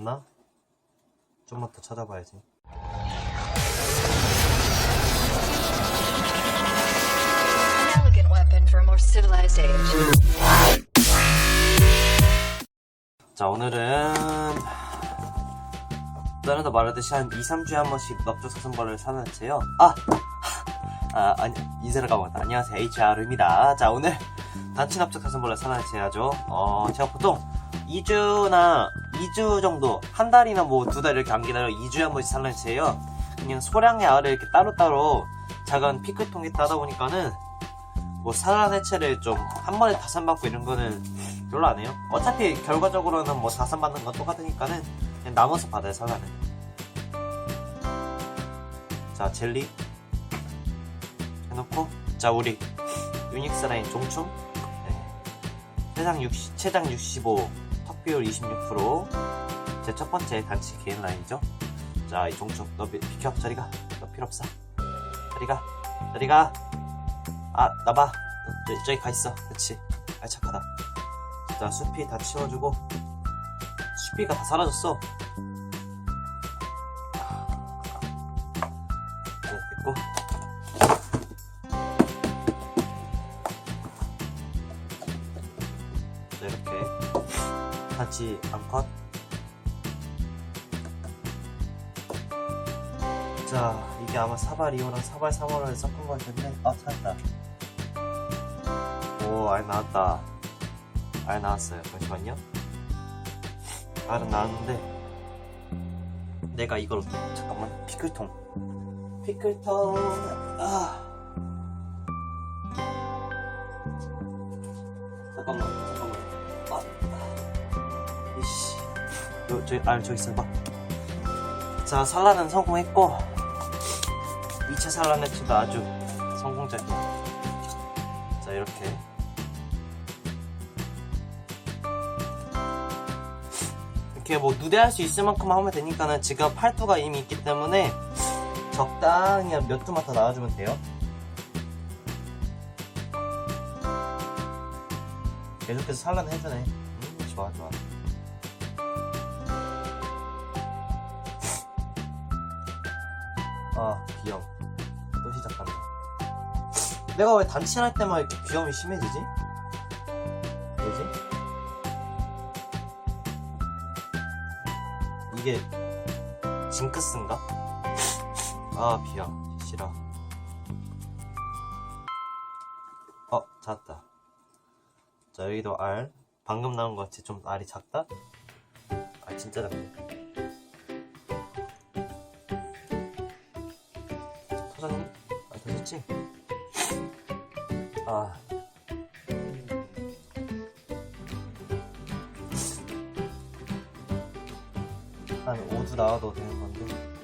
없나? 좀만 더 찾아봐야지. 자, 오늘은 전에도 말했듯이 한 2, 3주에 한 번씩 넙죽 사슴벌을 사는 채요. 아! 아, 아니, 인사를 까먹었다. 안녕하세요. HR입니다. 자, 오늘 단체 납작 사슴벌을 사는 채야죠. 어, 제가 보통 2주나 2주 정도, 한 달이나 뭐 두 달 이렇게 안 기다려 2주에 한 번씩 채예요. 그냥 소량의 알을 이렇게 따로따로 작은 피클통에 따다 보니까는 뭐 산란 해체를 좀 한 번에 다 산받고 이런 거는 별로 안 해요. 어차피 결과적으로는 뭐 다 산받는 건 똑같으니까는 그냥 나눠서 받아요 산란은. 자 젤리 해놓고 자 우리 유닉스 라인 종충 네. 최장 60 최장 65 턱비율 26%제 첫 번째 단체 개인 라인이죠. 자 이 종충 너 비- 비켜 저리가 너 필요 없어 저리가 저리가 아, 나봐. 저기, 가 있어. 그치. 아, 착하다. 자, 숲이 다 치워주고, 숲이가 다 사라졌어. 같이 암컷. 자, 이게 아마 사발 2호랑 사발 3호를 섞은 걸 텐데, 아, 찾았다. 오, 알 나왔다. 알 나왔어요. 잠시만요. 알은 나왔는데, 내가 이걸, 잠깐만, 피클통. 피클통, 아. 요, 저기, 알, 저기 있어, 봐. 자, 산란은 성공했고, 2차 산란 해치도 아주 성공적이야. 자, 이렇게. 이렇게 뭐 누대할 수 있을 만큼 하면 되니까는 지금 팔두가 이미 있기 때문에 적당히 한몇 두만 더 나와주면 돼요. 계속해서 산란 해주네. 음, 좋아, 좋아. 아, 비염. 또 시작한다. 내가 왜 단체할 때만 이렇게 비염이 심해지지? 왜지? 이게 징크스인가? 아 비염 싫어 어 찾았다 자 여기도 알 방금 나온 것 같이 좀 알이 작다? 아 진짜 작네 터졌니? 아 터졌지? 아 한 5주 나와도 되는 건데.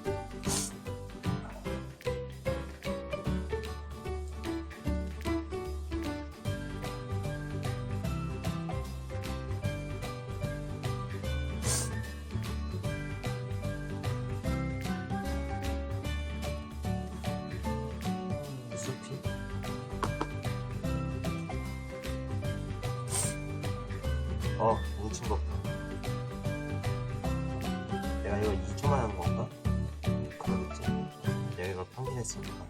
어 뭉친 거 없다. 내가 이거 2초만 한 건가? 그러겠지. 내가 이걸 평균했으니까.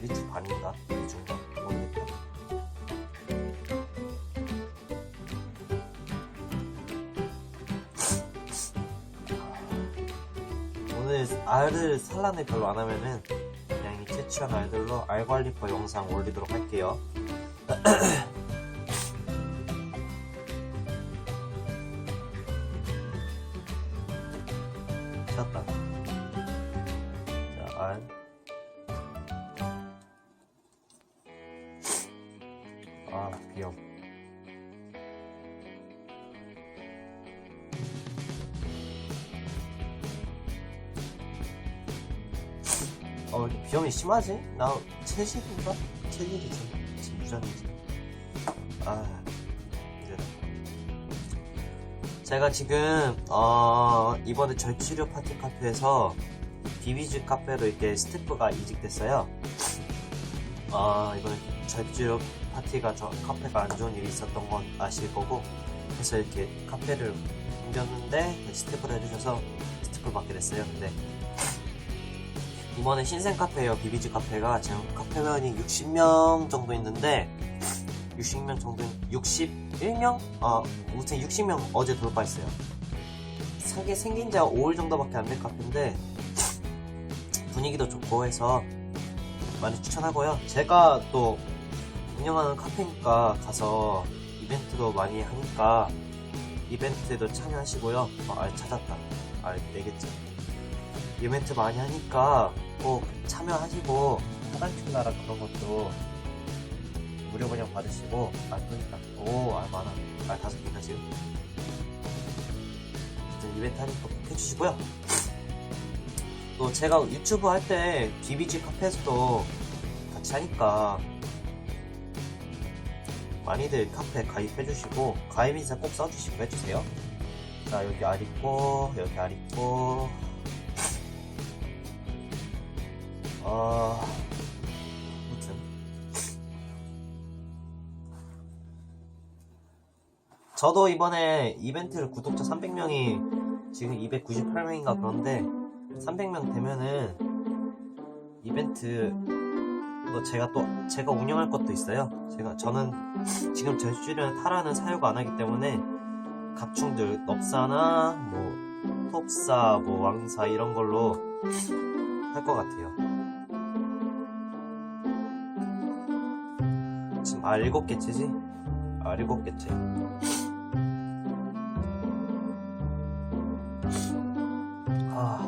리트 반인가? 2초인가? 모르겠다. 오늘 알을 산란을 별로 안 하면은 그냥 이 채취한 알들로 알 관리법 영상 올리도록 할게요. 어, 비염이 심하지? 나 체질인가? 체질이지. 지금 유전이지. 아, 이제다. 제가 지금 어, 이번에 절치료 파티 카페에서 비비즈 카페로 이렇게 스태프가 이직됐어요. 어, 이번에 저주로 파티가 저 카페가 안 좋은 일이 있었던 건 아실 거고 그래서 이렇게 카페를 옮겼는데 스태프를 해주셔서 스태프를 맡게 됐어요. 근데 이번에 신생 카페예요. 비비지 카페가 지금 카페 회원이 60명 정도 있는데 60명 정도 61명? 아 아무튼 60명 어제 돌파했어요. 상게 생긴 지 5일 정도밖에 안 된 카페인데 분위기도 좋고 해서 많이 추천하고요. 제가 또 운영하는 카페니까 가서 이벤트도 많이 하니까 이벤트도 참여하시고요. 어, 알 찾았다. 알 내겠지. 이벤트 많이 하니까 꼭 참여하시고 화장품 나라 그런 것도 무료 번역 받으시고 알 거니까 오알 많아 알 다섯 개나 지금 이벤트 하니까 꼭 해주시고요. 또 제가 유튜브 할 때 BBG 카페에서도 같이 하니까 많이들 카페 가입해주시고 가입 인사 꼭 써주시고 해주세요. 자 여기 알 있고 여기 알 있고 어 아무튼 저도 이번에 이벤트를 구독자 300명이 지금 298명인가 그런데 300명 되면은 이벤트 또 제가 또 제가 운영할 것도 있어요. 제가 저는 지금 제주를 타라는 사유가 안 하기 때문에 각충들 넙사나 뭐 톱사 뭐 왕사 이런 걸로 할 것 같아요. 아 일곱 개째지? 아 일곱 개째. 아.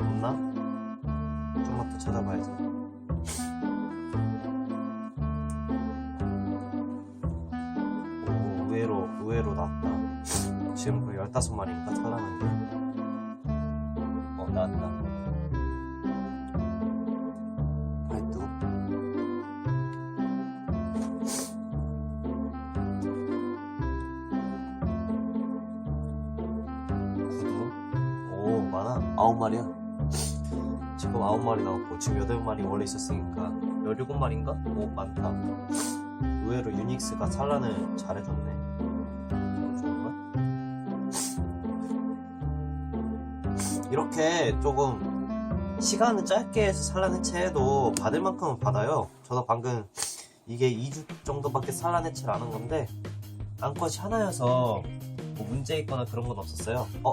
없나? 좀만 더 찾아봐야지. 오, 의외로, 의외로 나왔다. 지금 거의 15마리인가 살아 아. 아홉 마리야. 지금 아홉 마리 나왔고, 지금 여덟 마리 원래 있었으니까, 열일곱 마리인가? 오, 많다. 의외로 유닉스가 산란을 잘해줬네. 이렇게 조금 시간을 짧게 해서 산란 해체해도 받을 만큼은 받아요. 저도 방금 이게 2주 정도밖에 산란 해체를 안 한 건데, 암컷이 하나여서 뭐 문제 있거나 그런 건 없었어요. 어?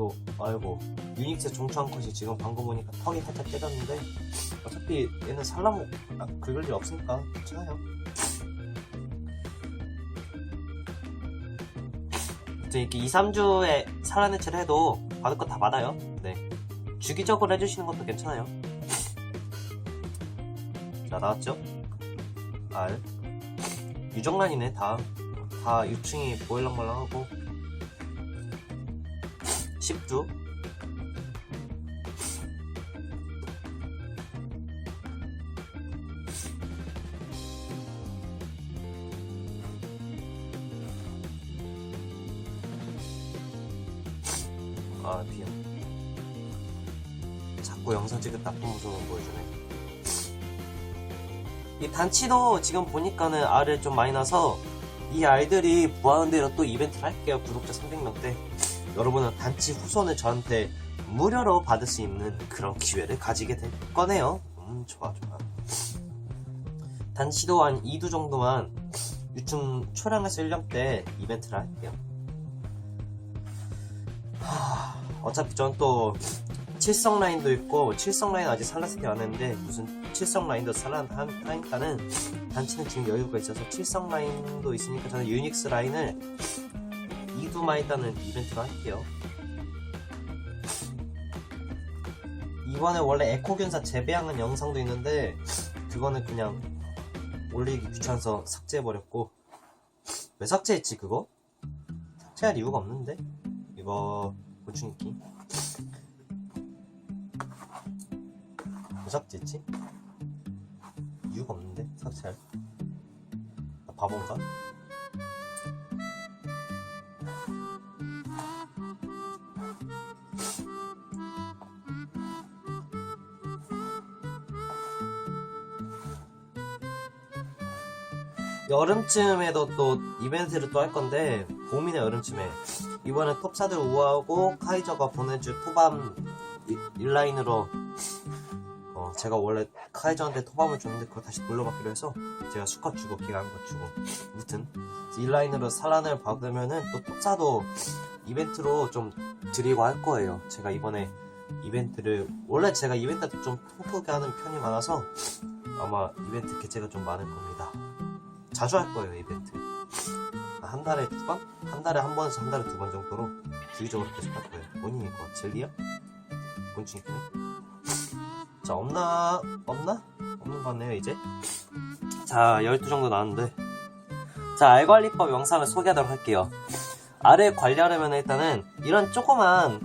또, 아이고. 유닉스 종초 암컷이 지금 방금 보니까 턱이 살짝 깨졌는데, 어차피 얘는 산란 아, 긁을 일 없으니까 괜찮아요. 이렇게 2, 3주에 산란 해체를 해도 받을 거 다 받아요. 네. 주기적으로 해주시는 것도 괜찮아요. 자, 나왔죠? 알. 유정란이네, 다. 다 유충이 보일랑말랑하고. 10주. 아, 비야. 자꾸 영상 찍은 나쁜 모습을 보여주네. 이 단치도 지금 보니까는 알을 좀 많이 나서 이 알들이 부하는 대로 또 이벤트를 할게요. 구독자 300명 때. 여러분은 단치 후손을 저한테 무료로 받을 수 있는 그런 기회를 가지게 될 거네요. 음, 좋아, 좋아. 단치도 한 2두 정도만 유충 초량에서 1령 때 이벤트를 할게요. 하, 어차피 전또 칠성 라인도 있고 칠성 라인 아직 살라스키 안 했는데 무슨 칠성 라인도 살라하니까는 단체는 지금 여유가 있어서 칠성 라인도 있으니까 저는 유닉스 라인을 2 두만 있다는 이벤트로 할게요. 이번에 원래 에코균사 재배하는 영상도 있는데 그거는 그냥 올리기 귀찮아서 삭제해버렸고 왜 삭제했지 그거? 삭제할 이유가 없는데 이거 고충있기 왜 삭제했지? 이유가 없는데 삭제할 나 바본가? 여름쯤에도 또 이벤트를 또 할 건데 봄이나 여름쯤에. 이번에 톱사들 우아하고 카이저가 보내줄 토밤 인라인으로 어 제가 원래 카이저한테 토밤을 줬는데 그걸 다시 돌려받기로 해서 제가 수컷 주고 기간 것 주고. 무튼 인라인으로 산란을 받으면은 또 톱사도 이벤트로 좀 드리고 할 거예요 제가 이번에 이벤트를 원래 제가 이벤트 좀 풍부하게 하는 편이 많아서 아마 이벤트 개체가 좀 많을 겁니다 자주 할 거예요 이벤트 한 달에 두 번? 한 달에 한 번에서 한 달에 두 번 정도로 주기적으로 계속 할 거예요 본인 이 거 젤리야? 곤충이 크네 자 없나? 없나? 없는 것 같네요 이제 자 12 정도 나왔는데 자 알관리법 영상을 소개하도록 할게요 알을 관리하려면 일단은 이런 조그만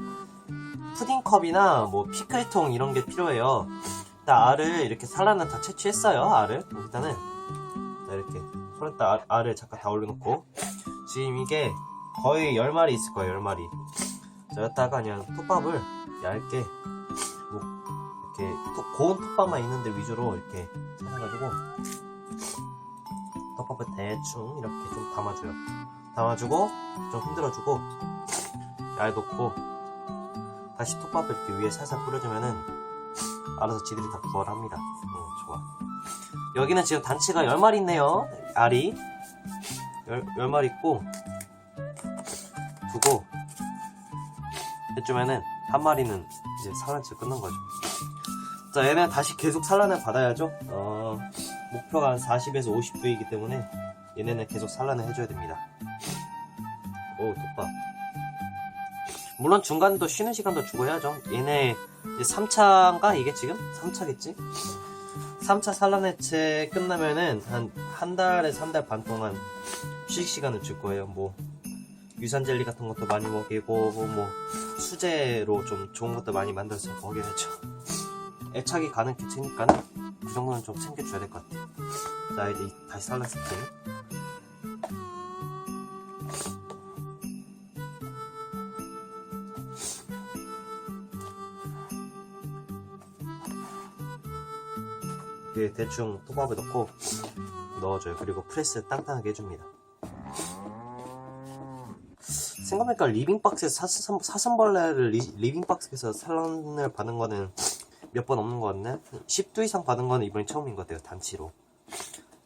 푸딩컵이나 뭐 피클통 이런 게 필요해요. 일단 알을 이렇게 살라는 다 채취했어요 알을. 일단은 자, 이렇게 손에다 알, 알을 잠깐 다 올려놓고. 지금 이게 거의 10마리 있을 거예요 10마리. 자 여기다가 그냥 톱밥을 얇게 뭐 이렇게 톱- 고운 톱밥만 있는데 위주로 이렇게 찾아가지고 톱밥을 대충 이렇게 좀 담아줘요 담아주고 좀 흔들어주고 얇 놓고 다시 톱밥을 이렇게 위에 살살 뿌려주면은 알아서 지들이 다 부활 합니다 음, 좋아 여기는 지금 단체가 10마리 있네요. 알이. 10, 10마리 있고, 두고, 이쯤에는 한 마리는 이제 산란치 끝난 거죠. 자, 얘는 다시 계속 산란을 받아야죠. 어, 목표가 한 40에서 50부이기 때문에 얘네는 계속 산란을 해줘야 됩니다. 오, 톱밥. 물론 중간도 쉬는 시간도 주고 해야죠. 얘네 이제 3차인가? 이게 지금? 3차겠지? 3차 산란해체 끝나면은 한 한 달에서 한 달 반 동안 휴식 시간을 줄 거예요. 뭐 유산 젤리 같은 것도 많이 먹이고 뭐 수제로 좀 좋은 것도 많이 만들어서 먹여야죠. 애착이 가는 개체니까는 그 정도는 좀 챙겨줘야 될 것 같아요. 자 이제 이- 다시 산란 세팅. 이렇게 대충 톱밥에 넣고 넣어줘요. 그리고 프레스 땅땅하게 해줍니다. 생각해보니까 리빙박스에서 사슴, 사슴벌레를 리, 리빙박스에서 산란을 받은 거는 몇 번 없는 것 같네. 10도 이상 받은 거는 이번이 처음인 것 같아요. 단치로.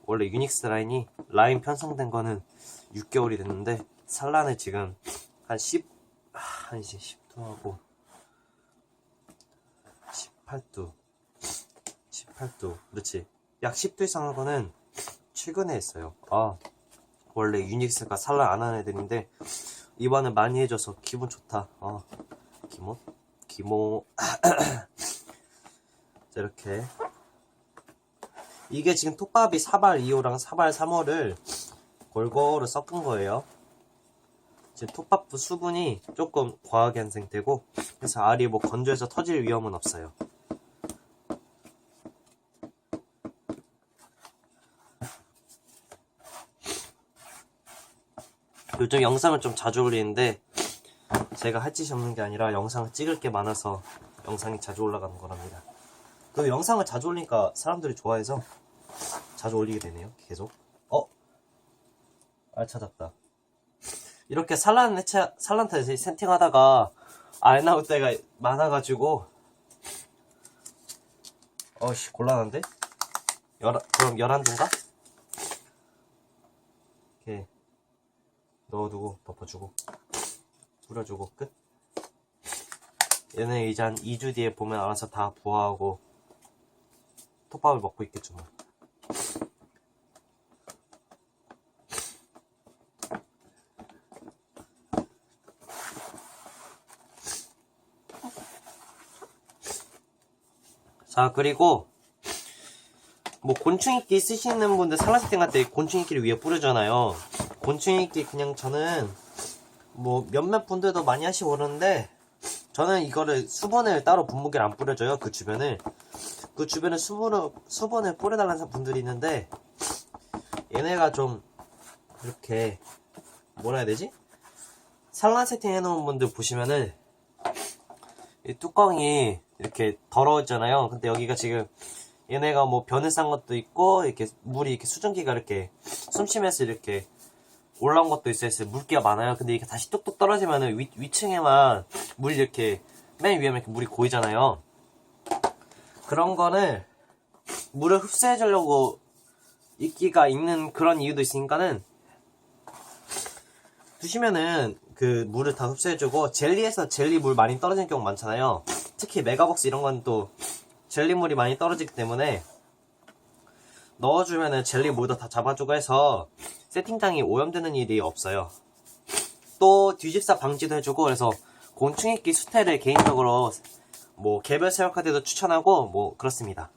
원래 유닉스 라인이 라인 편성된 거는 6개월이 됐는데 산란을 지금 한 10, 아, 한 이제 10도하고 18도 18도 그렇지. 약 10도 이상 한 거는 최근에 했어요. 아 원래 유닉스가 산란 안 하는 애들인데 이번에 많이 해줘서 기분 좋다. 아 기모 기모. 자 이렇게. 이게 지금 톱밥이 사발 2호랑 사발 3호를 골고루 섞은 거예요. 지금 톱밥 수분이 조금 과하게 한 상태고 그래서 알이 뭐 건조해서 터질 위험은 없어요 요즘 영상을 좀 자주 올리는데 제가 할 짓이 없는 게 아니라 영상을 찍을 게 많아서 영상이 자주 올라가는 거랍니다. 그 영상을 자주 올리니까 사람들이 좋아해서 자주 올리게 되네요. 계속. 어? 알 찾았다. 이렇게 산란 해체, 산란타 세팅하다가 알 나올 때가 많아가지고 어씨 곤란한데? 열한, 그럼 11두인가? 이렇게 넣어두고 덮어주고 뿌려주고 끝 얘는 이제 한 2주 뒤에 보면 알아서 다 부화하고 톱밥을 먹고 있겠죠 뭐. 자 그리고 뭐 곤충이끼 쓰시는 분들 세팅 할때 곤충이끼를 위에 뿌리잖아요 곤충이끼 그냥 저는 뭐 몇몇 분들도 많이 하시고 그러는데 저는 이거를 수분을 따로 분무기를 안 뿌려줘요 그 주변을. 그 주변에 수분을 수분을 뿌려달라는 분들이 있는데 얘네가 좀 이렇게 뭐라 해야 되지? 산란 세팅 해놓은 분들 보시면은 이 뚜껑이 이렇게 더러웠잖아요. 근데 여기가 지금 얘네가 뭐 변을 싼 것도 있고 이렇게 물이 이렇게 수증기가 이렇게 숨쉬면서 이렇게 올라온 것도 있어요. 물기가 많아요. 근데 이게 다시 뚝뚝 떨어지면은 위, 위층에만 물이 이렇게 맨 위에 이렇게 물이 고이잖아요. 그런 거는 물을 흡수해 주려고 이끼가 있는 그런 이유도 있으니까는 두시면은 그 물을 다 흡수해주고 젤리에서 젤리 물 많이 떨어지는 경우 많잖아요. 특히 메가벅스 이런 건 또 젤리 물이 많이 떨어지기 때문에 넣어주면은 젤리 물도 다 잡아주고 해서 세팅장이 오염되는 일이 없어요. 또 뒤집사 방지도 해주고 그래서 곤충이끼 수태를 개인적으로 뭐 개별 때도 추천하고 뭐 그렇습니다.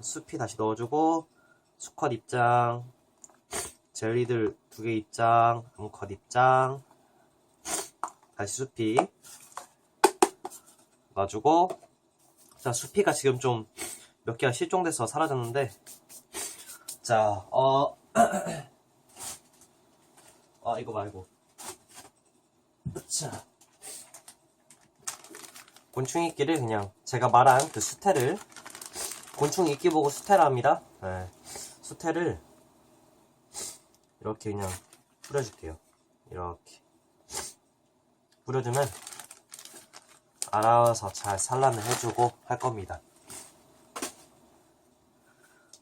숲이 다시 넣어주고 수컷 입장 젤리들 두 개 입장 암컷 입장 다시 수피 놔주고 자 수피가 지금 좀 몇 개가 실종돼서 사라졌는데 자 어. 아 이거 말고. 자. 곤충 이끼를 그냥 제가 말한 그 수태를 곤충 이끼 보고 수태라 합니다. 네. 수태를 이렇게 그냥 뿌려줄게요. 이렇게. 뿌려주면 알아서 잘 산란을 해주고 할 겁니다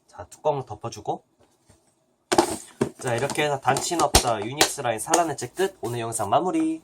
자 뚜껑을 덮어주고. 자 이렇게 해서 단친업자 유닉스 라인 산란해체 끝. 오늘 영상 마무리